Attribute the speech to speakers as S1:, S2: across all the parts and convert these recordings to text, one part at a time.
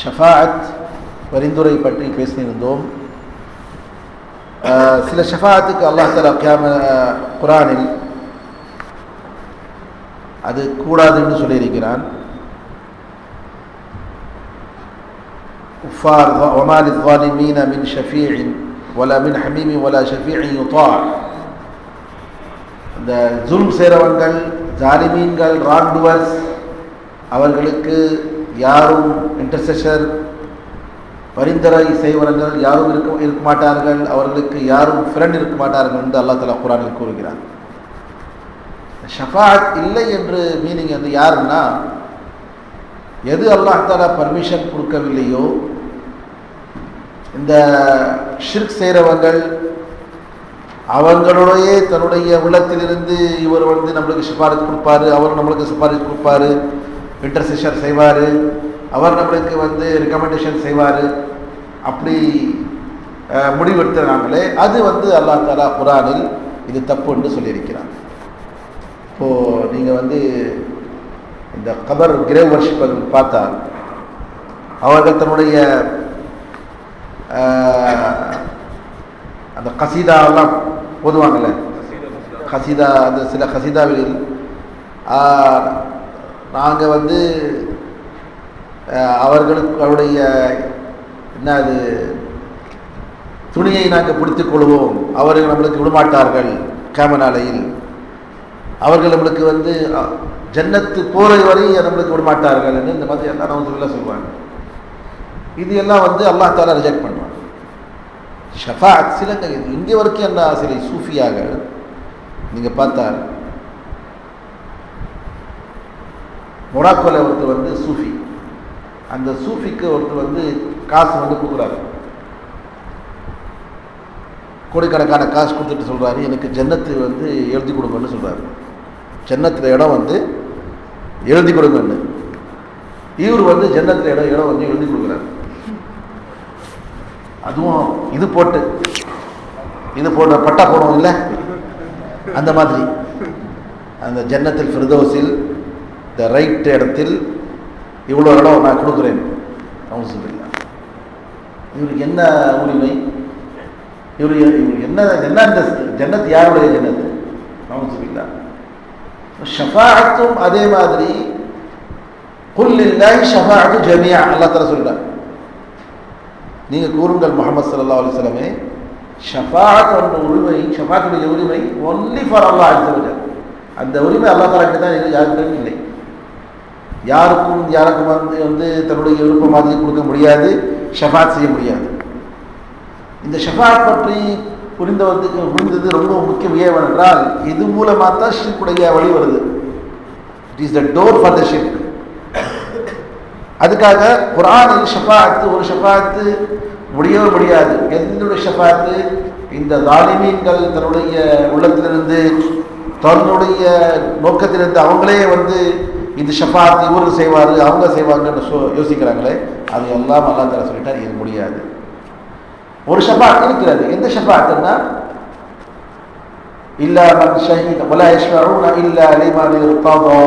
S1: ஷஃபாஅத் பரிந்துரை பற்றி பேசியிருந்தோம் அஹ், சில ஷஃபாஅத்துக்கு அல்லாஹ் தலா கியாம குரானில் அது கூடாதுன்னு சொல்லியிருக்கிறான் كفار وما للظالمين من شفيع ولا من حميم ولا شفيع يطاع இந்த ஜுல்ம் செய்கிறவங்கள் ஜாலிமீன்கள் ராண்டுவர்ஸ் அவர்களுக்கு யாரும் இன்டர்செஷர் பரிந்துரை செய்வர்கள் யாரும் இருக்க இருக்க மாட்டார்கள். அவர்களுக்கு யாரும் ஃப்ரெண்ட் இருக்க மாட்டார்கள் என்று அல்லா தலா குரானில் கூறுகிறார் ஷஃபாத் இல்லை என்று மீனிங் வந்து யாருன்னா எது அல்லாஹ் தாலா பர்மிஷன் கொடுக்கவில்லையோ இந்த ஷிர்க் செய்கிறவங்கள் அவங்களுடைய தன்னுடைய உள்ளத்திலிருந்து இவர் வந்து நம்மளுக்கு சிபாரிசு கொடுப்பாரு அவர் நம்மளுக்கு சிபாரிசு கொடுப்பாரு இன்டர்செஷன் செய்வார் அவர் நம்மளுக்கு வந்து ரெக்கமெண்டேஷன் செய்வார். அப்படி முடிவெடுத்துறாங்களே அது வந்து அல்லாஹ் தாலா குரானில் இது தப்பு என்று சொல்லியிருக்கிறார். இப்போது நீங்கள் வந்து இந்த கபர் கிரேவ் வர்ஷிப்பர் பார்த்தா அவர்கள் தன்னுடைய அந்த கசீதாவெல்லாம் ஓதுவாங்கல்ல? கசீதா அந்த சில கசீதாவில் நாங்கள் வந்து அவர்களுடைய என்ன அது துணியை நாங்கள் பிடித்துக் கொள்வோம். அவர்கள் நம்மளுக்கு விடமாட்டார்கள் கேமனாலையில் அவர்கள் நம்மளுக்கு வந்து ஜன்னத்து போகிற வரை நம்மளுக்கு விடமாட்டார்கள் என்று இந்த மாதிரி எல்லாம் நம்ம சொல்லுவாங்க இது எல்லாம் வந்து அல்லாஹ் தாலா ரிஜெக்ட் பண்ணுவான். ஷஃபாத் சிலங்க இது. இங்கே வரைக்கும் என்ன சிலை சூஃபியாக நீங்கள் பார்த்தா மொராக்கோல ஒருத்தர் வந்து சூஃபி. அந்த சூஃபிக்கு ஒருத்தர் வந்து காசு வந்து கொடுக்குறாரு. கோடிக்கணக்கான காசு கொடுத்துட்டு சொல்கிறாரு எனக்கு ஜன்னத்து வந்து எழுதி கொடுங்கன்னு சொல்கிறாரு ஜன்னத்தில் இடம் வந்து எழுதி கொடுங்கன்னு. இவர் வந்து ஜன்னத்தில் இடம் இடம் வந்து எழுதி கொடுக்குறாரு. அதுவும் இது போட்டு இது போட்ட பட்டா போடுவோம் இல்லை? அந்த மாதிரி. அந்த ஜன்னத்தில் ஃபிர்தோஸில் த ரைட் இடத்தில் இவ்வளோ இடம் நான் கொடுக்குறேன். அவசியம் இவருக்கு என்ன உரிமை? இவர் இவர் என்ன என்ன இந்த ஜன்னத்? யாருடைய ஜன்னத்து அவசியமில்லை ஷஃபாஅத்தும் அதே மாதிரி குல்லில்லாய் ஷஃபாஅத்து ஜமியா அல்லா தர சொல்றார் நீங்க கூறுங்கள் முகமது சல்லா அலிஸ்லமே வஸல்லமே என்ற உரிமை ஷஃபாத்துடைய உரிமை ஒன்லி ஃபார் அல்லா அஸ்ஸ அந்த உரிமை அல்லா தஆலா தான் யாருக்கும் இல்லை. யாருக்கும் யாருக்கும் வந்து வந்து தன்னுடைய விருப்பம் மாதிரி கொடுக்க முடியாது ஷஃபாத் செய்ய முடியாது. இந்த ஷஃபாத் பற்றி புரிந்தவருக்கு புரிந்தது ரொம்ப முக்கியம் ஏன் என்றால் இது மூலமாக தான் ஷிற்குடைய வழி வருது. It is the door for the ship அதுக்காக குரானில் ஷஃபாத்து ஒரு ஷஃபாத்து முடியவே முடியாது. எந்தனுடைய ஷஃபாத்து? இந்த தாலிமீன்கள் தன்னுடைய உள்ளத்திலிருந்து தன்னுடைய நோக்கத்திலிருந்து அவங்களே வந்து இந்த ஷஃபாத் இவர் செய்வார் அவங்க செய்வாங்கன்னு சோ யோசிக்கிறாங்களே? அது எல்லாம் அல்லா தர சொல்லிட்டார் இது முடியாது. ஒரு ஷஃபாத் இருக்கிறது. எந்த ஷஃபாத்துன்னா? இல்லா மன் ஷஹீத் வலா யஷ்ஃபஊன இல்லா லிமன் இர்ததா.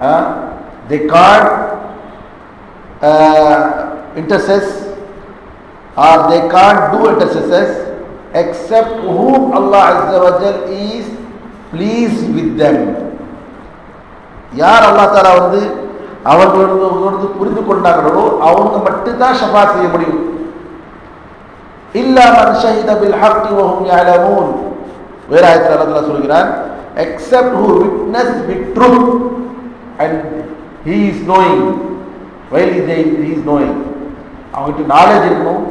S1: uh, they can't uh, intercess or they can't do intercessors except whom Allah Azza wa Jal is pleased with them. யார் அல்லா தாலா வந்து அவர்களோடு புரிந்து கொண்டாங்களோ அவங்க மட்டும்தான் ஷபா செய்ய முடியும். இல்லா மன் ஷஹித பில் ஹக்கி வஹும் யஅலமூன் வேற ஆயத்தில் அல்லாஹ் சொல்கிறான் except who witness with truth and he is knowing. While he is he knowing. அவங்ககிட்ட நாலேஜ் இருக்கணும்.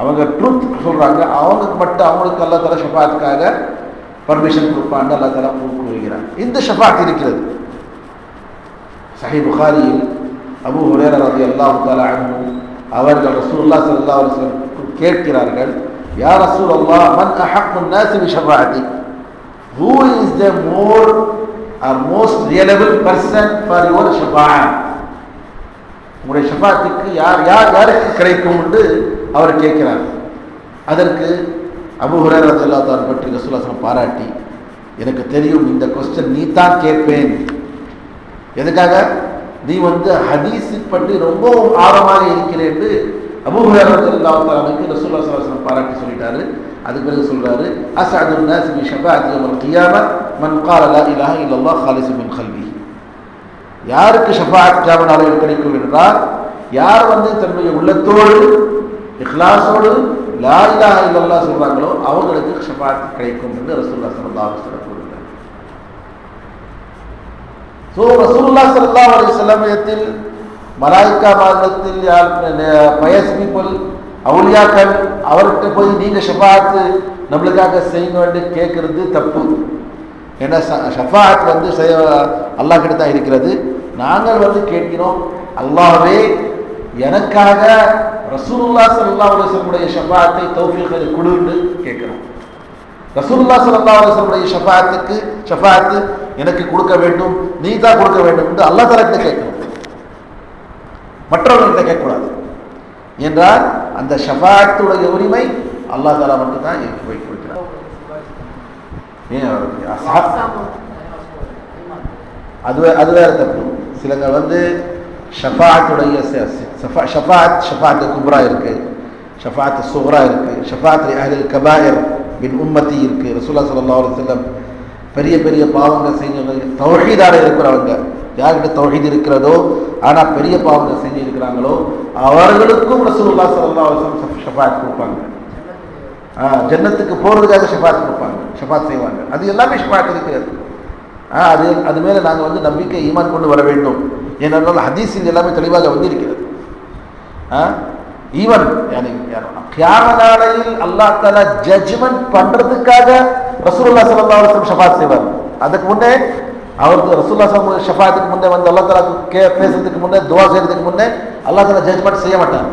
S1: அவங்க ட்ரூத் சொல்கிறாங்க அவங்களுக்கு மட்டும் அவங்களுக்கு அல்லா தலா ஷபாத்துக்காக பர்மிஷன் கொடுப்பான்னு அல்லா தலா கூறுகிறான் இந்த ஷபாத் இருக்கிறது. சஹி புகாரியில் அபு ஹுரேர ரதி அல்லாஹு தாலா அவர்கள் ரசூல்லா சல்லா அலுவலம் கேட்கிறார்கள் யார் ரசூல் அல்லா மன் அஹம் ஷபாதி who is the more or most reliable person for your ஷபா உங்களுடைய ஷபாத்துக்கு யார் யார் யாருக்கு கிடைக்கும்? என்று அவர் கேட்கிறார். அதற்கு அபு ஹுரேர் ரசூல்லா தான் பற்றி ரசூல்லாசனம் பாராட்டி எனக்கு தெரியும் இந்த கொஸ்டின் நீ தான் கேட்பேன். எதுக்காக? நீ வந்து ஹதீஸில் பற்றி ரொம்ப ஆர்வமாக இருக்கிறேன் என்று அபூஹரத்துக்கு ரசூல்லா சலாசனம் பாராட்டி சொல்லிட்டாரு. அதுக்கு பிறகு சொல்றாரு அசாது நாசிபி அது யவல் கியாம மன் கால லா இல்லல்லா இல்லல்லாஹ் ஹாலிசு மின் கல்வி யாருக்கு ஷபாத் கியாமனாலையில் கிடைக்கும் என்றால் யார் வந்து தன்னுடைய உள்ளத்தோடு இஹ்லாஸோடு லா இலாஹ இல்லல்லா சொல்றாங்களோ அவங்களுக்கு ஷபாத் கிடைக்கும் என்று ரசூல்லா சலல்லாஹ் சொல்றாங்க ஸோ ரசூலுல்லாஹ் ஸல்லல்லாஹு அலைஹி வஸல்லமயத்தில் மலாய்க்கா மார்க்கத்தில் பயஸ் பீப்புள் அவுலியாக்கள் அவர்கிட்ட போய் நீங்க ஷஃபாத்து நம்மளுக்காக செய்யணும்னு கேட்குறது கேட்கறது தப்பு. ஏன்னா ஷஃபாத் வந்து செய்ய அல்லாஹ் கிட்ட தான் இருக்கிறது. நாங்கள் வந்து கேட்கிறோம் அல்லாவே எனக்காக ரசூல்லா சல்லா அலைஹி ஷஃபாத்தை தௌஃபீகை கொடுன்னு கேட்குறோம். ரசூல்லா சல்லா அலைஹி ஷஃபாத்துக்கு ஷஃபாத்து எனக்கு கொடுக்க வேண்டும் நீ தான் கொடுக்க வேண்டும் என்று அல்லாஹ் தஆலா கேட்கணும். மற்றவர்கள்ட்ட கேட்கக்கூடாது. என்றால் அந்த ஷஃபாத்துடைய உரிமை அல்லாஹ் தாலா மட்டும்தான் எனக்கு போய் கொடுக்கிறார் அது அது வேற தப்பு. சிலங்க வந்து ஷஃபாத்துடைய ஷஃபாத் ஷஃபாத் குப்ரா இருக்கு. ஷஃபாத் சுஹ்ரா இருக்கு. ஷஃபாத் அஹில் கபாயர் பின் உம்மத்தி இருக்கு. ரசூல்லா சல்லா அலுவலம் பெரிய பெரிய பாவங்கள் செஞ்சவங்க தௌஹீதால இருக்கிறவங்க. யார்கிட்ட தௌஹீத் இருக்கிறதோ ஆனால் பெரிய பாவங்கள் செஞ்சு இருக்கிறாங்களோ அவர்களுக்கும் ரசூல்லா ஸல்லல்லாஹு அலைஹி ஷஃபாத் கொடுப்பாங்க. ஜன்னத்துக்கு போகிறதுக்காக ஷஃபாத் கொடுப்பாங்க. ஷஃபாத் செய்வாங்க. அது எல்லாமே ஷஃபாத் இருக்கிறது. ஆ, அது அது மேலே நாங்கள் வந்து நம்பிக்கை ஈமான் கொண்டு வர வேண்டும். ஏனென்றால் ஹதீஸில் எல்லாமே தெளிவாக வந்திருக்கிறது. ஈவன் ஈவன் கியாம நாளையில் அல்லாஹ் தாலா ஜட்ஜ்மெண்ட் பண்ணுறதுக்காக ரசூல்லா ஸல்லல்லாஹு அலைஹி ஷஃபாத் செய்வார். அதுக்கு முன்னே அவருக்கு ரசூல்லா சலம் ஷஃபாத்துக்கு முன்னே வந்து அல்லா தலா கே பேசுறதுக்கு முன்னே துவா செய்யறதுக்கு முன்னே அல்லாஹ் தலா ஜட்ஜ்மெண்ட் செய்ய மாட்டார்.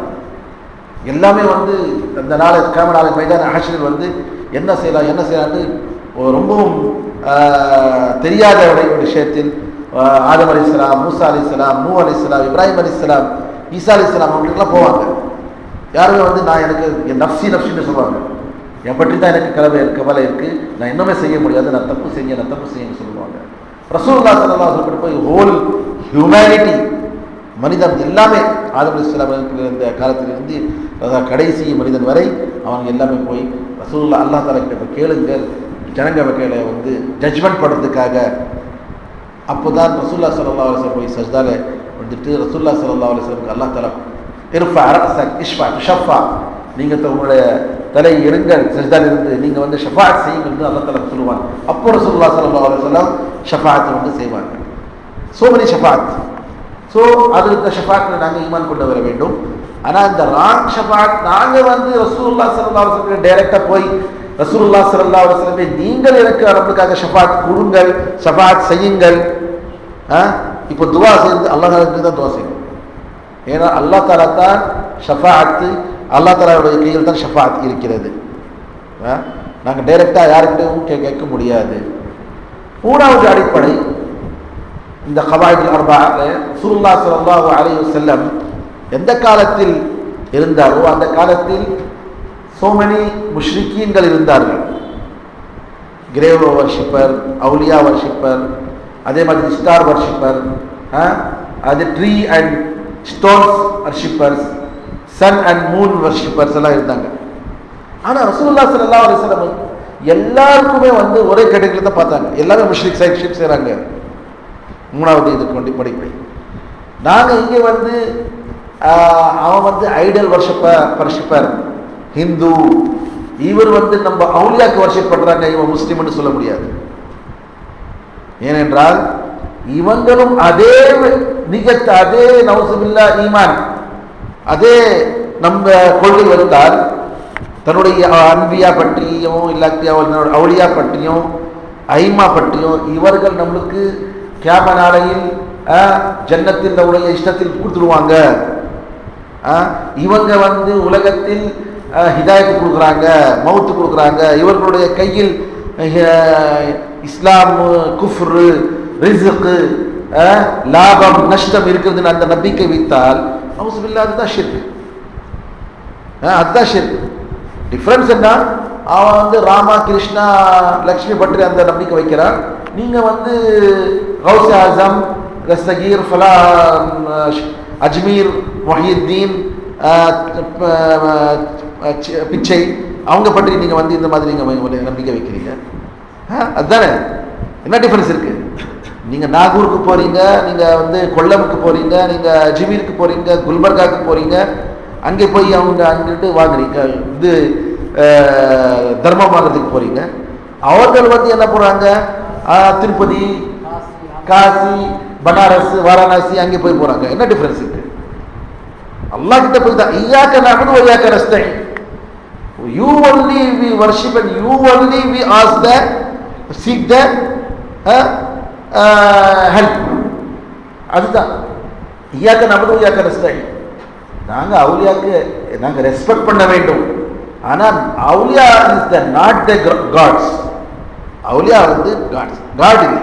S1: எல்லாமே வந்து அந்த நாளை கிழமை நாளை மைதான ஆசிரியர் வந்து என்ன செய்யலாம் என்ன செய்யலாம்னு ரொம்பவும் தெரியாத விஷயத்தில் ஆதம் அலி இஸ்லாம் மூசா அலி இஸ்லாம் மூ அலி இஸ்லாம் இப்ராஹிம் அலி இஸ்லாம் ஈசா அலி இஸ்லாம் அவங்களுக்குலாம் போவாங்க. யாருமே வந்து நான் எனக்கு நப்சி நப்சின்னு சொல்லுவாங்க. என் பற்றி தான் எனக்கு கலவை இருக்கு கவலை இருக்கு. நான் இன்னுமே செய்ய முடியாது. நான் தப்பு செய்ய நான் தப்பு செய்யன்னு சொல்லுவாங்க. ரசூல்லா சல்லா சொல்லப்பட்டு போய் ஹோல் ஹியூமனிட்டி மனிதன் எல்லாமே ஆதம் அலிஸ்லாம் இருந்த காலத்திலிருந்து அதாவது கடைசி மனிதன் வரை அவங்க எல்லாமே போய் ரசூல்லா அல்லா தாலா கிட்ட கேளுங்கள். ஜனங்க வகையில் வந்து ஜட்ஜ்மெண்ட் பண்ணுறதுக்காக அப்போதான் ரசூல்லா சல்லா அலிஸ்லாம் போய் சஜ்தால வந்துட்டு ரசூல்லா சல்லா அலிஸ்லாமுக்கு அல்லா தலா இருஃபா அரசக் இஷ்ஃபா ஷஃபா நீங்கள் உங்களுடைய தலை இருங்கள் சஜ்தால இருந்து நீங்கள் வந்து ஷஃபாத் செய்யும் என்று அல்லா தாலா சொல்லுவாங்க அப்போ ரசூல்லா சல்லா சொல்லலாம் ஷஃபாத்தை வந்து செய்வாங்க. ஸோ மெனி ஷஃபாத் ஸோ அதுக்கு ஷஃபாத்தில் நாங்கள் ஈமான் கொண்டு வர வேண்டும். ஆனால் இந்த ராங் ஷஃபாத் நாங்கள் வந்து ரசூல்லா சல்லா அலுவலம் டைரெக்டாக போய் ரசூல்லா சல்லா அலுவலமே நீங்கள் எனக்கு நம்மளுக்காக ஷஃபாத் கொடுங்கள் ஷஃபாத் செய்யுங்கள். இப்போ துவா செய்து அல்லாஹ் தான் துவா செய்யணும். ஏன்னா அல்லா தாலா தான் ஷஃபாத்து அல்லா தலாவுடைய கையில் தான் ஷஃபாத் இருக்கிறது. நாங்கள் டைரெக்டாக யாருக்கிட்டையும் கே கேட்க முடியாது. மூணாவது அடிப்படை இந்த கவாய்கள் அர்பாவில் சுருல்லா சல்லாஹூ அலையு செல்லம் எந்த காலத்தில் இருந்தாரோ அந்த காலத்தில் சோமனி முஷ்ரிக்கீன்கள் இருந்தார்கள். கிரேவ வர்ஷிப்பர் அவுலியா வர்ஷிப்பர் அதே மாதிரி ஸ்டார் வர்ஷிப்பர் அது tree and stones worshippers sun and moon worshippers எல்லாம் இருந்தாங்க. ஆனால் ரசூல்லா ஸல்லல்லாஹு அலைஹி எல்லாருக்குமே வந்து ஒரே கேட்டகரியில் தான் பார்த்தாங்க. எல்லாமே முஷ்ரிக் சைட் ஷிப் செய்கிறாங்க மூணாவது இதுக்கு வண்டி படிப்பை நாங்கள் இங்கே வந்து அவன் வந்து ஐடல் வருஷப்ப வர்ஷிப்பார் ஹிந்து. இவர் வந்து நம்ம அவுலியாக்கு வருஷம் பண்ணுறாங்க இவன் முஸ்லீம்னு சொல்ல முடியாது. ஏனென்றால் இவங்களும் அதே நிகழ்த்த அதே நவசமில்லா ஈமான். அதே நம்ம கொள்கை வைத்தால் தன்னுடைய அன்பியா பற்றியும் இல்லாட்டி அவளியா பற்றியும் ஐமா பற்றியும் இவர்கள் நம்மளுக்கு கேம நாளையில் ஜன்னத்தில் நம்முடைய இஷ்டத்தில் கொடுத்துருவாங்க இவங்க வந்து உலகத்தில் ஹிதாயத்து கொடுக்குறாங்க மவுத்து கொடுக்குறாங்க. இவர்களுடைய கையில் இஸ்லாம் குஃப்ரு ரிசுக்கு லாபம் நஷ்டம் இருக்கிறதுன்னு அந்த நம்பிக்கை வைத்தால் நவுசுபில்லா அதுதான் ஷிர்க். அதுதான் ஷிர்க். டிஃப்ரென்ஸ் என்ன? அவன் வந்து ராமா கிருஷ்ணா லக்ஷ்மி பற்றி அந்த நம்பிக்கை வைக்கிறான். நீங்கள் வந்து கௌசி ஆசம் ரஸ்தகீர் ஃபலா அஜ்மீர் மொஹியுத்தீன் பிச்சை அவங்க பற்றி நீங்கள் வந்து இந்த மாதிரி நீங்கள் நம்பிக்கை வைக்கிறீங்க. ஆ, அதுதானே? என்ன டிஃபரன்ஸ் இருக்கு? நீங்கள் நாகூருக்கு போகிறீங்க நீங்கள் வந்து கொல்லமுக்கு போகிறீங்க நீங்கள் அஜ்மீருக்கு போகிறீங்க குல்பர்காக்கு போகிறீங்க அங்கே போய் அவங்க அங்கிட்டு வாங்குறீங்க. இது தர்மம் வாங்குறதுக்கு போகிறீங்க அவர்கள் வந்து என்ன போகிறாங்க திருப்பதி காசி பனாரஸ் வாரணாசி அங்கே போய் போகிறாங்க என்ன டிஃப்ரென்ஸ் இருக்கு? அல்லா கிட்ட போய் தான் ஐயாக்க நஹ்து ஐயாக்க நஸ்தஈன் you only we worship and you only we ask the seek the uh, uh, help அதுதான் ஐயாக்க நபது ஐயாக்க நஸ்தஈன் நாங்கள் அவுலியாக்கு நாங்கள் ரெஸ்பெக்ட் பண்ண வேண்டும் ஆனால் அவுலியா is the not the gods அவுலியா வந்து காட்ஸ் காட் இல்லை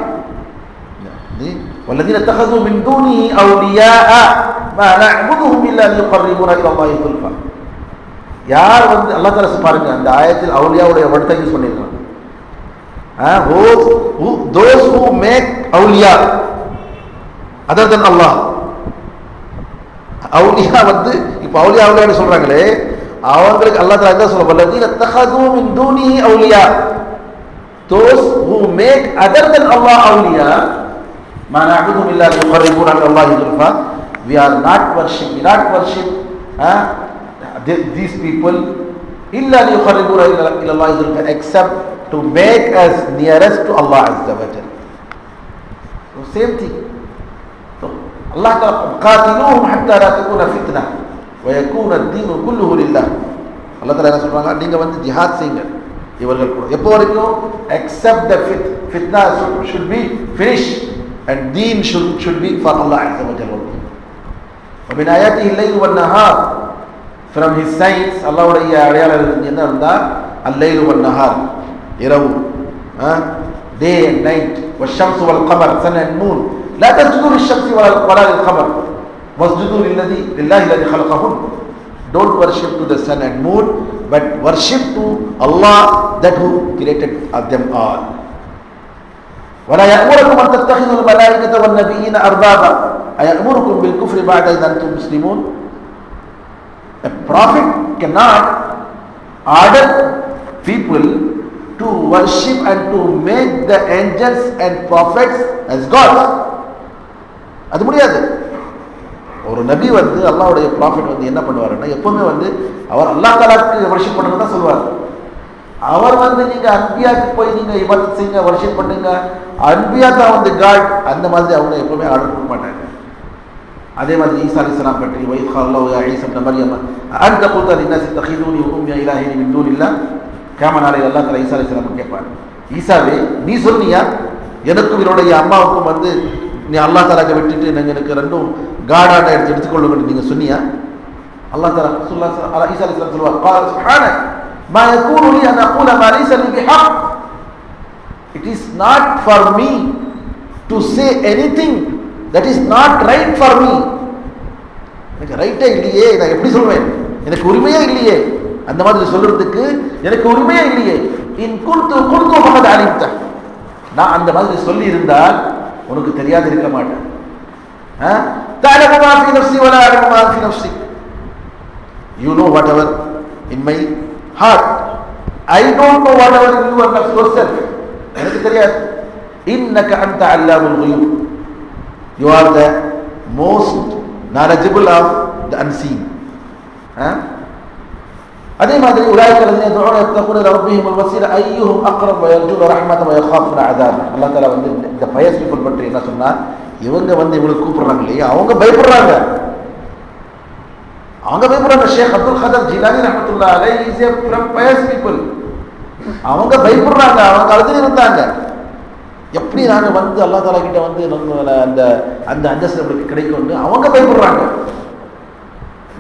S1: இது والذين اتخذوا من دونه أولياء ما نعبدهم إلا ليقربونا إلى الله زلفى யார் வந்து அல்லாஹ் தஆலா பாருங்க அந்த ஆயத்தில் அவுலியாவுடைய வர்த்தகம் யூஸ் பண்ணிருக்காங்க Uh, those, who, those who make awliya other than Allah. அவுலியா வந்து இப்போ அவுலியா அவுலியான்னு சொல்றாங்களே அவங்களுக்கு அல்லா தலா தான் சொல்ல பல்லது தஹதும் இன் தூனி அவுலியா those who make other than Allah அவுலியா மா நஅபுதும் இல்லா யுகரிபூன அல்லாஹ் இல்ஃபா we are not worship we not worship huh? these people illa yuqarribuna ila allah except to make us nearest to Allah Azza wa Jal so same thing so Allah تعالى قاتلوهم حتى لا تكون فتنة ويكون الدين كله لله Allah تعالى என்ன சொல்றாங்க நீங்க வந்து ஜிஹாத் செய்யுங்க இவர்கள் கூட எப்போ வரைக்கும் accept the fit fitna should, should be finished and deen should, should be for Allah Azza wa Jalla ومن آياته الليل والنهار from his signs அல்லாஹ்வுடைய அடையாளங்கள் என்ன இருந்தால் الليل يروا ها؟ day and night والشمس والقمر سنة النون. لا تسجدوا للشمس ولا ولا للقمر. واسجدوا للذي لله الذي خلقهن. Don't worship to the sun and moon but worship to Allah that who created them all. ولا يأمركم أن تتخذوا الملائكة والنبيين أربابا. أيأمركم بالكفر بعد إذ أنتم مسلمون؟ A prophet cannot order people to worship and to make the angels and prophets as gods. அது முடியாது. ஒரு நபி வந்து அல்லாவுடைய profit வந்து என்ன பண்ணுவாருன்னா எப்பவுமே வந்து அவர் அல்லாஹ் தாலாக்கு வர்ஷிப் பண்ணணும் தான் சொல்லுவார். அவர் வந்து நீங்க அன்பியாக்கு போய் நீங்க இபாதத் செய்யுங்க வருஷம் பண்ணுங்க. அன்பியா தான் வந்து காட் அந்த மாதிரி அவங்க எப்பவுமே ஆர்டர் பண்ண மாட்டாங்க. அதே மாதிரி ஈசா அலிஸ்லாம் பற்றி வைஃப் அல்லாஹ் ஐசம் ஈசா இப்ன மரியம் அன்த குல்த லின்னாஸ் தഖிதுனி வ உம்மி இலாஹினி கியாம நாளையில் அல்லாஹ் தஆலா ஈசா அலிஸ்லாம் கேட்பார் ஈசாவே நீ சொன்னியா எனக்கும் என்னுடைய அம்மாவுக்கும் வந்து நீ அல்லாஹ் தஆலாக்கு விட்டுட்டு நீங்க எனக்கு ரெண்டும் காடான எடுத்து எடுத்துக்கொள்ளுங்க நீங்க சொன்னியா அல்லாஹ் தஆலா ரசூலுல்லாஹ் ஸல்லல்லாஹு ஈசா அலிஸ்லாம் சொல்வார் قال سبحانك ما يكون لي ان اقول ما ليس لي بحق it is not for me to say anything that is not right for me எனக்கு ரைட்டே இல்லையே நான் எப்படி சொல்வேன் எனக்கு உரிமையே இல்லையே அந்த மாதிரி சொல்றதுக்கு எனக்கு உரிமையே இல்லையே. இன் குர்த்து குர்த்து முகமது அழித்த நான் அந்த மாதிரி சொல்லி இருந்தால் உனக்கு தெரியாது இருக்க மாட்டேன். You know whatever in my heart. I don't know whatever in your nafs yourself. எனக்கு தெரியாது. இன்னக்க அந்த அல்லாஹ் உயிர் you are the most knowledgeable of the unseen அதே மாதிரி உலாய்க்கிறது தோழத்தக்கூடிய ரப்பியும் வசீல் ஐயும் அக்ரம் வயல்ஜூல் ரஹ்மத் தாலா வந்து இந்த பயஸ் பீப்புள் பற்றி என்ன சொன்னால் இவங்க வந்து இவங்களுக்கு கூப்பிடுறாங்க இல்லையா? அவங்க பயப்படுறாங்க. அவங்க பயப்படுறாங்க. ஷேக் அப்துல் ஹதர் ஜிலானி ரஹமத்துல்லா அலை இஸ் பயஸ் பீப்புள் அவங்க பயப்படுறாங்க. அவங்க அழுது இருந்தாங்க. எப்படி நாங்கள் வந்து அல்லா தாலா கிட்ட வந்து நம்ம அந்த அந்த அந்தஸ்து நம்மளுக்கு கிடைக்கும்னு அவங்க பயப்படுறாங்க.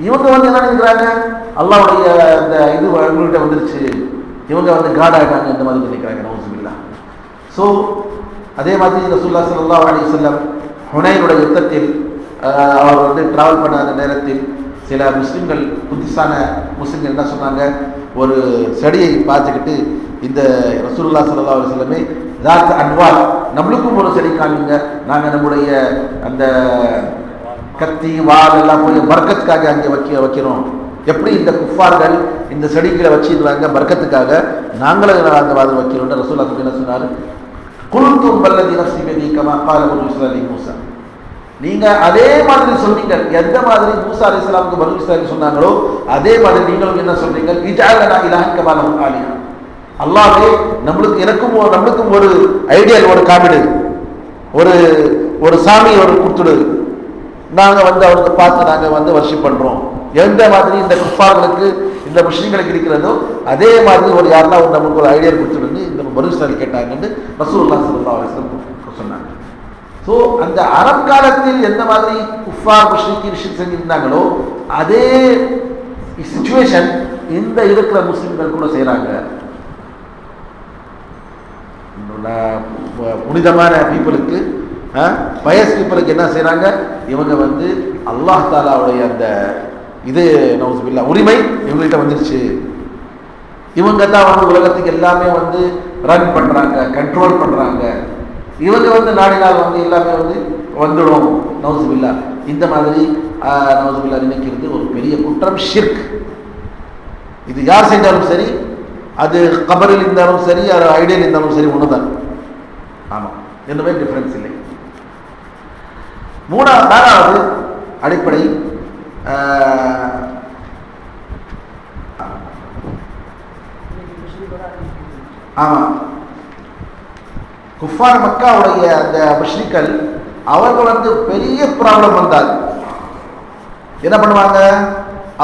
S1: இவங்க வந்து என்ன நினைக்கிறாங்க? அல்லாவுடைய அந்த இது உங்கள்கிட்ட வந்துருச்சு. இவங்க வந்து காட் ஆகிட்டாங்க இந்த மாதிரி நினைக்கிறாங்க நவுசுபில்லா ஸோ அதே மாதிரி ரசூல்லா சல்லா அலி சொல்லம் ஹுனைனுடைய யுத்தத்தில் அவர் வந்து டிராவல் பண்ண அந்த நேரத்தில் சில முஸ்லிம்கள் புத்திசான முஸ்லிம்கள் என்ன சொன்னாங்க? ஒரு செடியை பார்த்துக்கிட்டு இந்த ரசூல்லா சல்லா அலி சொல்லமே ஜாத் அன்வால் நம்மளுக்கும் ஒரு செடி காமிங்க நாங்கள் நம்முடைய அந்த கத்தி வால் எல்லாம் போய் பர்க்கத்துக்காக அங்கே வைக்க வைக்கிறோம் எப்படி இந்த குஃபார்கள் இந்த செடிகளை வச்சிருந்தாங்க பர்க்கத்துக்காக. நாங்களும் அந்த வாதம் வைக்கிறோம் ரசூல்லா என்ன சொன்னார்? குழுத்தும் பல்லதி நஃப்சி பெதி கமா கால ஒரு மூசா. நீங்க அதே மாதிரி சொன்னீங்க. எந்த மாதிரி மூசா அலி இஸ்லாமுக்கு பனு இஸ்லாமி சொன்னாங்களோ அதே மாதிரி நீங்களும் என்ன சொல்றீங்க? இஜாலனா இலாஹன் கமாலம் ஆலியா அல்லாவே நம்மளுக்கு எனக்கும் ஒரு- நம்மளுக்கும் ஒரு ஐடியல் ஒரு காமிடு. ஒரு ஒரு சாமி ஒரு கொடுத்துடு. நாங்கள் வந்து அவருக்கு பார்த்து நாங்கள் வந்து வர்ஷிப் பண்ணுறோம் எந்த மாதிரி இந்த குஃபார்களுக்கு இந்த முஸ்லீம்களுக்கு இருக்கிறதோ அதே மாதிரி ஒரு யாருன்னா ஒரு நமக்கு ஒரு ஐடியா கொடுத்துருந்து இந்த பனுஸ்லாமி கேட்டாங்கன்னு ரசூல்லா ஸல்லல்லாஹு சொன்னாங்க. ஸோ அந்த அறம் காலத்தில் எந்த மாதிரி குஃபார் முஷ்ரிக்கி விஷயம் செஞ்சிருந்தாங்களோ அதே சுச்சுவேஷன் இந்த இருக்கிற முஸ்லீம்கள் கூட செய்கிறாங்க புனிதமான பீப்புளுக்கு வயசுக்கு பிறகு என்ன செய்கிறாங்க இவங்க வந்து அல்லாஹ் தாலாவுடைய அந்த இது நவுசுபில்லா உரிமை இவங்கள்ட்ட வந்துருச்சு. இவங்க தான் வந்து உலகத்துக்கு எல்லாமே வந்து ரன் பண்ணுறாங்க கண்ட்ரோல் பண்ணுறாங்க இவங்க வந்து நாடினால் வந்து எல்லாமே வந்து வந்துடும் நவுசுபில்லா. இந்த மாதிரி நவசுபில்லா நவுசுபில்லா நினைக்கிறது ஒரு பெரிய குற்றம் ஷிர்க் இது யார் செய்தாலும் சரி அது கபரில் இருந்தாலும் சரி அது ஐடியல் இருந்தாலும் சரி ஒன்று தான் ஆமாம் எதுவுமே டிஃப்ரென்ஸ் இல்லை. மூணா நாலாவது அடிப்படை ஆமாம் குஃபார் மக்காவுடைய அந்த முஷ்ரிக்கள் அவர்கள் வந்து பெரிய ப்ராப்ளம் வந்தால் என்ன பண்ணுவாங்க?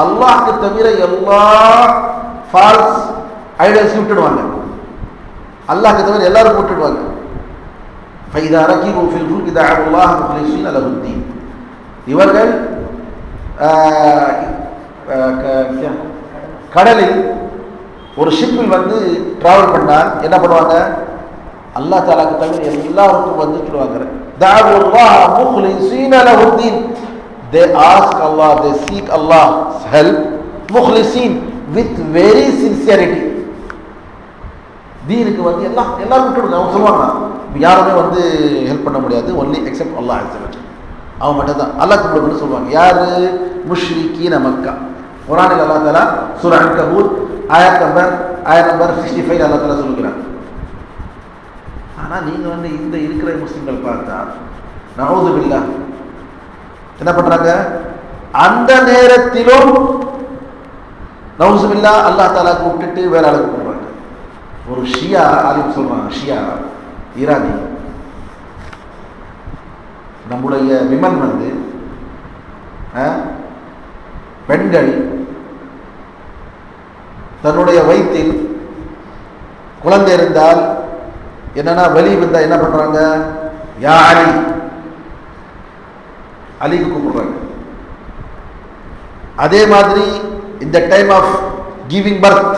S1: அல்லாஹ்க்கு தவிர எல்லா ஃபால்ஸ் ஐடியாஸையும் விட்டுடுவாங்க. அல்லாஹ்க்கு தவிர எல்லாரும் விட்டுடுவாங்க. ஃபைதா ரகிபு ஃபில் ஃபுல்கி தஅவு அல்லாஹ் முக்லிஸீன லஹுத்தீன் இவர்கள் கடலில் ஒரு ஷிப்பில் வந்து ட்ராவல் பண்ணால் என்ன பண்ணுவாங்க? அல்லாஹ் தாலாக்கு தவிர எல்லாருக்கும் வந்து சொல்லுவாங்க தஅவு அல்லாஹ் முக்லிஸீன லஹுத்தீன் they ask Allah they seek Allah's help. முக்லிஸீன் வித் வெரி சின்சியரிட்டி தீனுக்கு வந்து எல்லாம் எல்லாரும் விட்டுடுங்க அவங்க சொல்லுவாங்க யாருமே வந்து ஹெல்ப் பண்ண முடியாது. ஒன்லி எக்ஸப்ட் அல்லாஹ் அஸ்ஸவஜல் அவன் மட்டும் தான் அல்லாஹ் கும்பிடுன்னு சொல்லுவாங்க. யாரு? முஷ்ரிகீன மக்கா. குரானில் அல்லாஹ் தாலா சுரான் கபூர் ஆயர் நம்பர் ஆயர் நம்பர் சிக்ஸ்டி ஃபைவ் அல்லா தலா சொல்லுகிறாங்க ஆனால் நீங்கள் வந்து இந்த இருக்கிற முஸ்லீம்கள் பார்த்தா நவூது பில்லா. என்ன பண்ணுறாங்க அந்த நேரத்திலும் நவுசு பில்லா அல்லாஹ் தாலா கூப்பிட்டுட்டு வேற ஆளுக்கு கூப்பிடுறாங்க ஒரு ஷியா ஆலிம் சொல்கிறாங்க ஷியா. ஈரானி நம்முடைய விமன் வந்து பெண்கள் தன்னுடைய வயிற்றில் குழந்தை இருந்தால் என்னன்னா வெளி வந்தால் என்ன பண்ணுறாங்க யா அலி. அலிக்கு கூப்பிடுறாங்க. அதே மாதிரி இந்த டைம் ஆஃப் கிவிங் பர்த்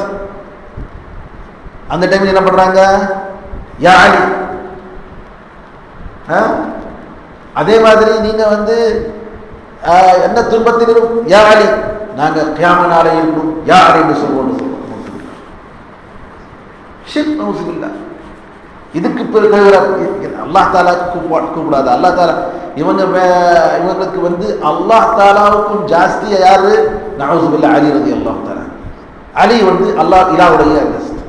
S1: அந்த டைம் என்ன பண்ணுறாங்க யா அலி. அதே மாதிரி நீங்க வந்து என்ன துன்பத்திலும் யா அலி நாங்கள் கியாம நாளை இருக்கணும் யா அலின்னு சொல்லுவோம்னு சொல்லுவோம் இதுக்கு பிறகு அல்லாஹ் தாலா கூப்பிடாது. அல்லாஹ் தாலா இவங்க இவங்களுக்கு வந்து அல்லாஹ் தாலாவுக்கும் ஜாஸ்தியா யாரு? நவுசுபில்லா அலி ரதி அல்லாஹ் தாலா அலி வந்து அல்லாஹ் இலாவுடைய அந்தஸ்து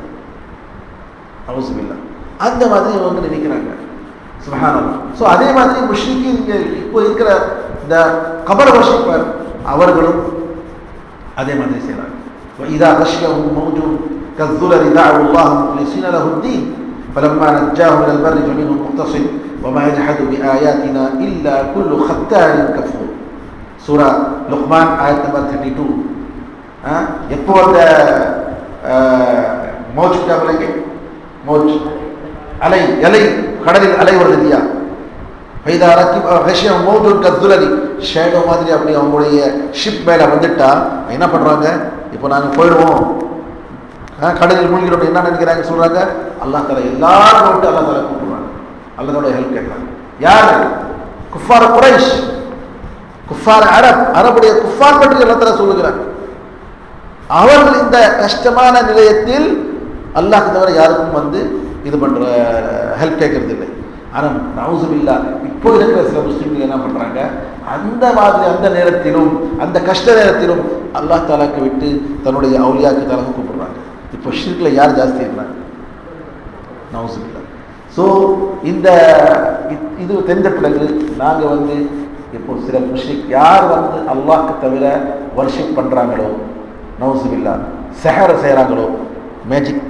S1: அந்த மாதிரி இவங்க நினைக்கிறாங்க. சுபஹானல்லாஹ் ஸோ அதே மாதிரி முஷ்ரிக்கு இங்கே இப்போ இருக்கிற இந்த கபர வர்ஷிப்பர் அவர்களும் அதே மாதிரி செய்கிறாங்க وإذا غشيهم موج كالذلل دعوا الله مخلصين له الدين فلما نجاهم إلى البر فمنهم مقتصد وما يجحد بآياتنا إلا كل ختار كفور சூரா லுக்மான் ஆயத் நம்பர் தேர்ட்டி டூ எப்போ அந்த மோஜ் விளைங்க மோஜ் அலை அலை கடலில் அலை வருது இல்லையா பைதா ரக்கி விஷயம் மௌஜூர் ஷேடோ மாதிரி அப்படி அவங்களுடைய ஷிப் மேலே வந்துட்டா என்ன பண்ணுறாங்க இப்போ நாங்கள் போயிடுவோம். கடலில் மூழ்கிறோம் என்ன நினைக்கிறாங்க சொல்கிறாங்க அல்லாஹ் தலை எல்லாரும் விட்டு அல்லாஹ் தலை கூப்பிடுவாங்க. அல்லாஹோட ஹெல்ப் கேட்குறாங்க யார்? குஃபார் குரைஷ். குஃபார் அரப். அரபுடைய குஃபார் பற்றி அல்லா தலை சொல்லுகிறார். அவர்கள் இந்த கஷ்டமான நிலையத்தில் அல்லாஹ் தவிர யாருக்கும் வந்து இது பண்ணுற ஹெல்ப் கேட்கறது இல்லை ஆனால் நவுசுபில்லா இப்போ இருக்கிற சில முஸ்லீம்கள் என்ன பண்ணுறாங்க அந்த மாதிரி அந்த நேரத்திலும் அந்த கஷ்ட நேரத்திலும் அல்லாஹ் தாலாக்கு விட்டு தன்னுடைய அவுளியாக்கு தாலாக்கு கூப்பிடுறாங்க. இப்போ ஷிர்கில் யார் ஜாஸ்தி இருக்கிறாங்க நவுசுபில்லா. ஸோ இந்த இது தெரிந்த பிறகு நாங்கள் வந்து இப்போ சில முஷ்ரிக் யார் வந்து அல்லாஹ்க்கு தவிர வர்ஷிப் பண்ணுறாங்களோ நவுசுபில்லா செஹரை செய்கிறாங்களோ மேஜிக்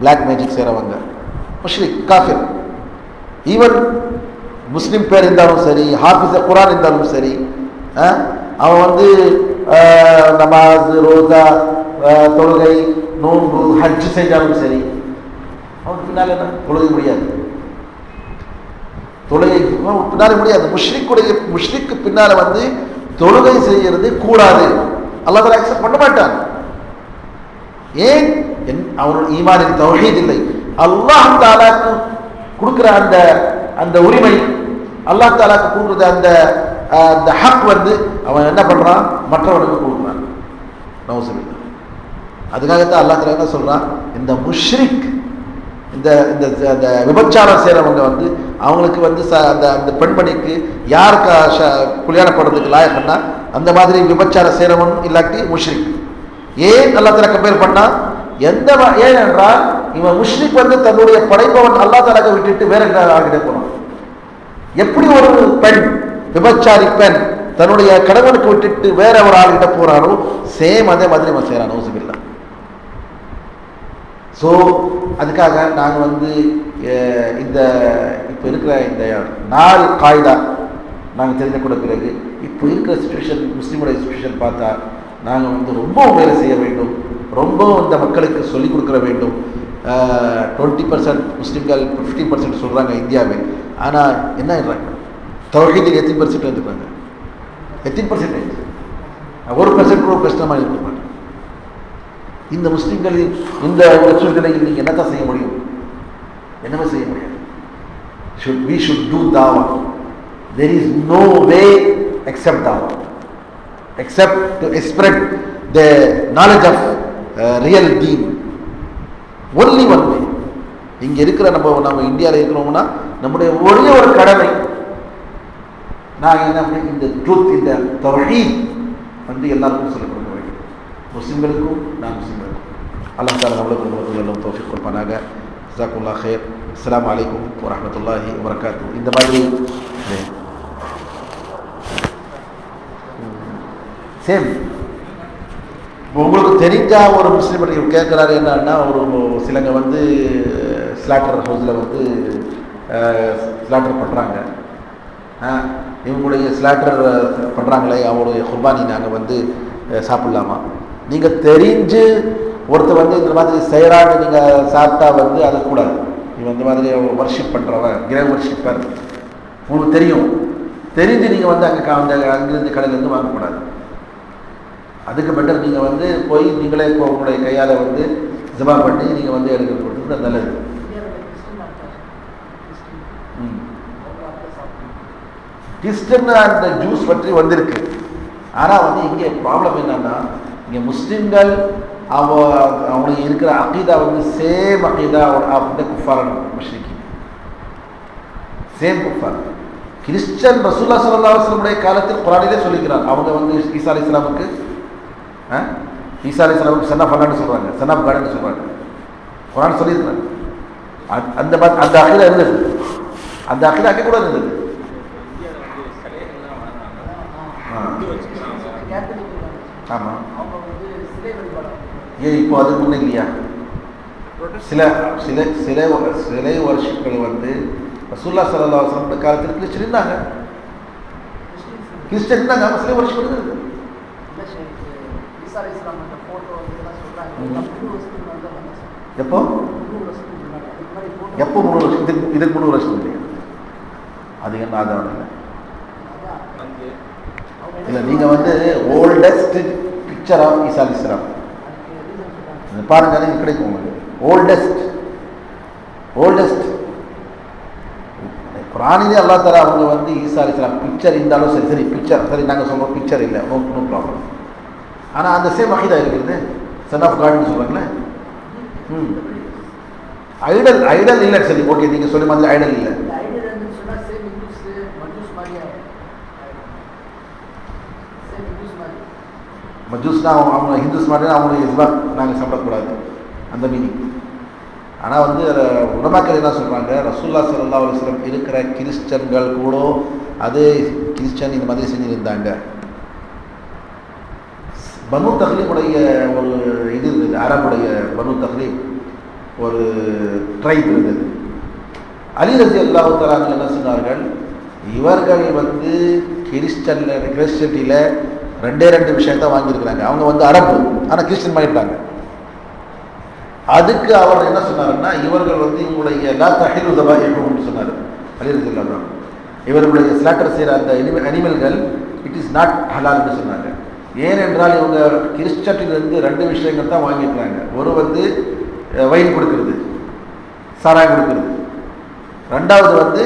S1: பிளாக் மேஜிக் செய்கிறவங்க முஷ்ரிக் காஃபிர். ஈவன் முஸ்லீம் பேர் இருந்தாலும் சரி ஹாஃபிஸ் குரான் இருந்தாலும் சரி ஆ, அவன் வந்து நமாஸ் ரோஜா தொழுகை நோன்பு ஹஜ் செஞ்சாலும் சரி அவனுக்கு பின்னால் என்ன? தொழுகை முடியாது. தொழுகை பின்னால் முடியாது. முஷ்ரிக்குடைய முஷ்ரிக்கு பின்னால் வந்து தொழுகை செய்யறது கூடாது. அல்லாத அக்செப்ட் பண்ண மாட்டான். ஏன்? என் ஈமானின் தௌஹீத் இல்லை. அல்லாஹ் தாலாக்கு கொடுக்குற அந்த அந்த உரிமை அல்லாஹ் தாலாக்கு கொடுக்குறது அந்த அந்த ஹக் வந்து அவன் என்ன பண்ணுறான் மற்றவனுக்கு கொடுக்குறான். நவுசுபில்லா. அதுக்காகத்தான் அல்லாஹ் தலா என்ன சொல்கிறான் இந்த முஷ்ரிக் இந்த இந்த அந்த விபச்சாரம் செய்கிறவங்க வந்து அவங்களுக்கு வந்து ச அந்த அந்த பெண்மணிக்கு யாருக்கு கல்யாணம் பண்ணுறதுக்கு லாயக்கன்னா அந்த மாதிரி விபச்சாரம் செய்கிறவன் இல்லாட்டி முஷ்ரிக். ஏன் நல்லா தலா கம்பேர் பண்ணால் எந்த வ- ஏன் என்றால் இவன் முஷ்ரிக் வந்து தன்னுடைய படைப்பவன் அல்லா தலாக விட்டுட்டு வேற ஆகிட்டே போனான்? எப்படி ஒரு பெண் விபச்சாரி பெண் தன்னுடைய கடவுளுக்கு விட்டுட்டு வேற ஒரு ஆள்கிட்ட போறானோ சேம் அதே மாதிரி அவன் செய்யறான் நோசுபில்லா ஸோ அதுக்காக நாங்கள் வந்து இந்த இப்போ இருக்கிற இந்த நாலு காய்தா நாங்கள் தெரிந்து கொண்ட பிறகு இப்போ இருக்கிற சுச்சுவேஷன் முஸ்லீமுடைய சுச்சுவேஷன் பார்த்தா நாங்கள் வந்து ரொம்ப வேலை செய்ய வேண்டும் ரொம்ப இந்த மக்களுக்கு சொல்லிக் கொடுக்குற வேண்டும். டுவெண்ட்டி பர்சன்ட் முஸ்லீம்கள் ஃபிஃப்டி பர்சன்ட் சொல்கிறாங்க இந்தியாவே. ஆனால் என்ன தொகையில் எத்தனை பர்சன்ட் வந்துருப்பாங்க எத்தனை பர்சன்டேஜ் ஒரு பர்சன்ட் கூட கஷ்டமாக இருக்க இந்த முஸ்லீம்கள் இந்த ஒரு சூழ்நிலையில் நீங்கள் என்னத்தான் செய்ய முடியும்? என்னமே செய்ய முடியாது? Should we should do dawah. There is no way except dawah. Except to spread the knowledge of real real only one way இங்கே இருக்கிற நம்ம நம்ம இந்தியாவில் இருக்கிறோம்னா நம்முடைய ஒரே ஒரு கடமை. நான் என்ன இந்த ட்ரூத் இந்த தொகை வந்து எல்லாருக்கும் சொல்லிக் கொடுக்க வேண்டும். முஸ்லிம்களுக்கும் நான் முஸ்லிம்களுக்கும். அலங்காரம் தாலா நம்மளுக்கு எல்லாம் தோஃபி கொடுப்பானாக. ஜாக்குல்லா ஹேர் அஸ்லாம் அலைக்கும் வரமத்துல்லாஹி வரகாத்து இந்த மாதிரி சேம். உங்களுக்கு தெரிஞ்சா ஒரு முஸ்லீம் கேட்குறாரு என்னன்னா ஒரு சிலங்க வந்து ஸ்லாட்டர் ஹவுஸில் வந்து ஸ்லாட்டர் பண்ணுறாங்க இவங்களுடைய ஸ்லாட்டர் பண்ணுறாங்களே அவருடைய குர்பானி நாங்கள் வந்து சாப்பிட்லாமா? நீங்கள் தெரிஞ்சு ஒருத்தர் வந்து இந்த மாதிரி செய்கிறான்னு நீங்கள் சாப்பிட்டா வந்து அது கூடாது. இவன் இந்த மாதிரி ஒர்ஷிப் பண்ணுறவன் கிரக ஒர்ஷிப்பர் உங்களுக்கு தெரியும். தெரிஞ்சு நீங்கள் வந்து அங்கே அந்த அங்கேருந்து கடையிலேருந்து வாங்கக்கூடாது. அதுக்கு பெட்டர் நீங்கள் வந்து போய் நீங்களே இப்போ உங்களுடைய கையால் வந்து ஜபா பண்ணி நீங்கள் வந்து எடுக்க போட்டு நல்லது. கிறிஸ்டன் அந்த ஜூஸ் பற்றி வந்திருக்கு. ஆனால் வந்து இங்கே ப்ராப்ளம் என்னன்னா இங்கே முஸ்லீம்கள் அவ அவங்களுக்கு இருக்கிற அகீதா வந்து சேம் அகீதா அப்படின்ற குஃபாரன் முஸ்லிக்கு சேம் குஃபார். கிறிஸ்டன் ரசூல்லா சல்லா வஸ்லமுடைய காலத்தில் குரானிலே சொல்லிக்கிறார். அவங்க வந்து ஈசா அலி இஸ்லாமுக்கு ஈசா அலி இஸ்லாமுக்கு சன் ஆஃப் அல்லான்னு சொல்கிறாங்க சன் ஆஃப் காட்னு சொல்கிறாங்க குரான் சொல்லியிருக்கிறாங்க. அந்த அந்த அகில இருந்தது. அந்த அகில அங்கே கூட இருந்தது. ஆமாம் ஏன் இப்போ அது முன்னே இல்லையா? சில சில சிலை சிலை வருஷங்கள் வந்து ரசூல்லா சல்லா வஸ்லம் காலத்தில் கிறிஸ்டின் இருந்தாங்க. கிறிஸ்டின் இருந்தாங்க. சிலை வருஷங்கள் இருந்தது. எப்போ? எப்போ முந்நூறு வருஷம் இதுக்கு இதுக்கு மூணு வருஷம் இல்லையா அது என்ன ஆதாரம் இல்லை. இல்லை நீங்கள் வந்து ஓல்டஸ்ட் பிக்சர் ஆஃப் ஈசா இஸ்லாம் பாருங்க நீங்கள் கிடைக்கும் உங்களுக்கு. ஓல்டஸ்ட் ஓல்டஸ்ட் குரானிலே அல்லா தலா அவங்க வந்து ஈசா அலி இஸ்லாம் பிக்சர் இருந்தாலும் சரி சரி பிக்சர் சரி நாங்கள் சொல்கிறோம் பிக்சர் இல்லை. நோ நோ ப்ராப்ளம் ஆனால் அந்த சேம் அகிதா இருக்குது. சன் ஆஃப் காட்னு சொல்கிறாங்களே ம். ஐடல் ஐடல் இல்லை சரி ஓகே நீங்கள் சொன்ன மாதிரி ஐடல் இல்லை. மஜூஸ்னா அவங்க அவங்க ஹிந்துஸ் மாதிரி அவங்க இஸ்லாம் நாங்கள் சாப்பிடக்கூடாது. அந்த மீனிங் ஆனால் வந்து உடமாக்கள் என்ன சொல்கிறாங்க ரசூல்லா சல்லா அலுவலம் இருக்கிற கிறிஸ்டன்கள் கூட அதே கிறிஸ்டன் இந்த மாதிரி செஞ்சுருந்தாங்க. பனு தஹ்லீமுடைய ஒரு இது இருந்தது அரபுடைய பனு தஹ்லீப் ஒரு ட்ரைப் இருந்தது அலி ரசி அல்லாஹு என்ன சொன்னார்கள்? இவர்கள் வந்து கிறிஸ்டன்ல கிறிஸ்டியனில் ரெண்டே ரெண்டு விஷயத்தான் வாங்கியிருக்கிறாங்க. அவங்க வந்து அரபு ஆனால் கிறிஸ்டின் பண்ணிட்டாங்க அதுக்கு அவர் என்ன சொன்னாருன்னா இவர்கள் வந்து இவங்களுடைய லா தஹிலு தபாயின்னு சொன்னார். அலி ரசி அல்லா இவர்களுடைய ஸ்லாட்டர் செய்கிற அந்த அனிமல்கள் இட் இஸ் நாட் ஹலால்னு சொன்னாங்க. ஏனென்றால் இவங்க கிறிஸ்டட்டிலிருந்து ரெண்டு விஷயங்கள் தான் வாங்கியிருக்கிறாங்க. ஒரு வந்து வயல் கொடுக்கறது சாராயம் கொடுக்கறது. ரெண்டாவது வந்து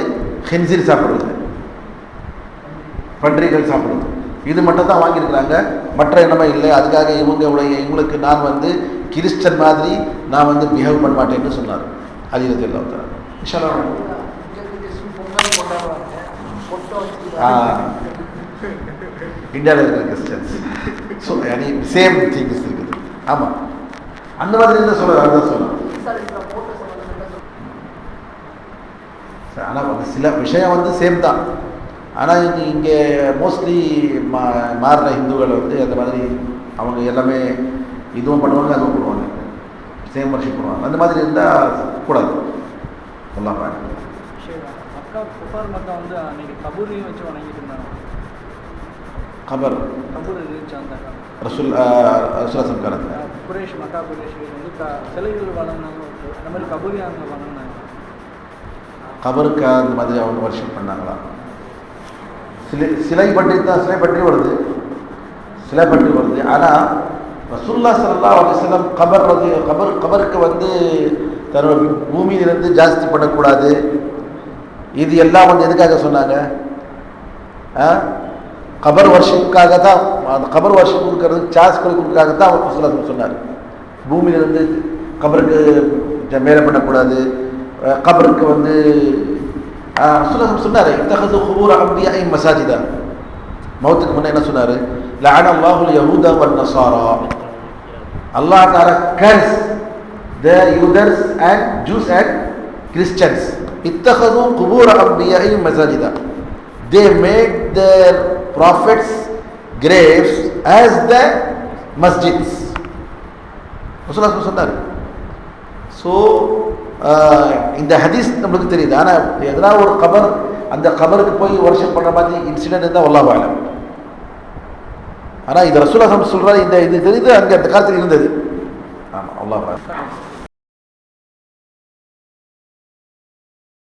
S1: ஹென்சில் சாப்பிட்றது. பன்றிகள் சாப்பிடுறது. இது மட்டும் தான் வாங்கியிருக்கிறாங்க. மற்ற என்னமே இல்லை. அதுக்காக இவங்களுடைய இவங்களுக்கு நான் வந்து கிறிஸ்டன் மாதிரி நான் வந்து பிஹேவ் பண்ண மாட்டேன்னு சொன்னார்.
S2: பொட்டை
S1: ஆ. இந்தியாவில் இருக்கிற கிறிஸ்டியன்ஸ் ஸோ யானி சேம் திங்ஸ் இருக்குது ஆமாம் அந்த மாதிரி இருந்தால் சொல்ல அதுதான் சொல்லலாம் ஆனால் வந்து சில விஷயம் வந்து சேம் தான். ஆனால் இங்கே இங்கே மோஸ்ட்லி மா மாறுற இந்துக்கள் வந்து அந்த மாதிரி அவங்க எல்லாமே இதுவும் பண்ணுவாங்க அதுவும் பண்ணுவாங்க. சேம் வருஷம் பண்ணுவாங்க. அந்த மாதிரி இருந்தால் கூடாது. சொல்லலாம்
S3: சரி மக்கா குஃபார் மக்கா வந்து அன்னைக்கு கபூரையும் வச்சு வணங்கிட்டு
S1: கபர்
S3: காலம்.
S1: ரசூல் ரசூலாசம் காலத்தில்
S3: அஹ் குரேஷ் மக்கா குரேஷ் வந்து சிலைகள் வணங்கினாங்க அந்த மாதிரி கபூரியை அங்கே வணங்கினாங்க
S1: கபருக்கு அந்த மாதிரி அவங்க வருஷம் பண்ணாங்களா? சிலை சிலை பற்றி தான் சிலை பற்றி வருது. சிலை பற்றி வருது. ஆனால் ரசூல்லா அலைஹி வஸல்லம் கபர் வந்து கபர் கபருக்கு வந்து தன்னோட பூமியிலிருந்து ஜாஸ்தி பண்ணக்கூடாது. இது எல்லாம் வந்து எதுக்காக சொன்னாங்க? கபர் வருஷத்துக்காக தான் அந்த கபர் வருஷம் கொடுக்கறது சார்ஜ் கொடுக்கறதுக்காக தான் அவர் ரசூல்லா சொன்னார். வந்து கபருக்கு மேலே பண்ணக்கூடாது. கபருக்கு வந்து ரசூலுல்லாஹி சொன்னார் இத்தகது குபூர் அம்பியா மசாஜிதா. மௌத்துக்கு முன்னே என்ன சொன்னார்? லஅன அல்லாஹுல் யஹூத வன் நஸாரா அல்லாஹ் தஆலா கர்ஸ் த யூதர்ஸ் அண்ட் ஜூஸ் அண்ட் கிறிஸ்டியன்ஸ் இத்தகதும் குபூர் அம்பியா மசாஜிதா. They made the prophets graves as the masjids. ரசூலுல்லாஹி சொன்னார். ஸோ uh, இந்த ஹதீஸ் நம்மளுக்கு தெரியுது. ஆனால் எதனா ஒரு கபர் அந்த கபருக்கு போய் வருஷம் பண்ணுற மாதிரி இன்சிடென்ட் இருந்தால் ஒல்லா ஆனால் இது ரசூலாசம் சொல்கிறார் இந்த இது தெரியுது அங்கே அந்த காலத்தில் இருந்தது. ஆமாம் அல்லாஹ்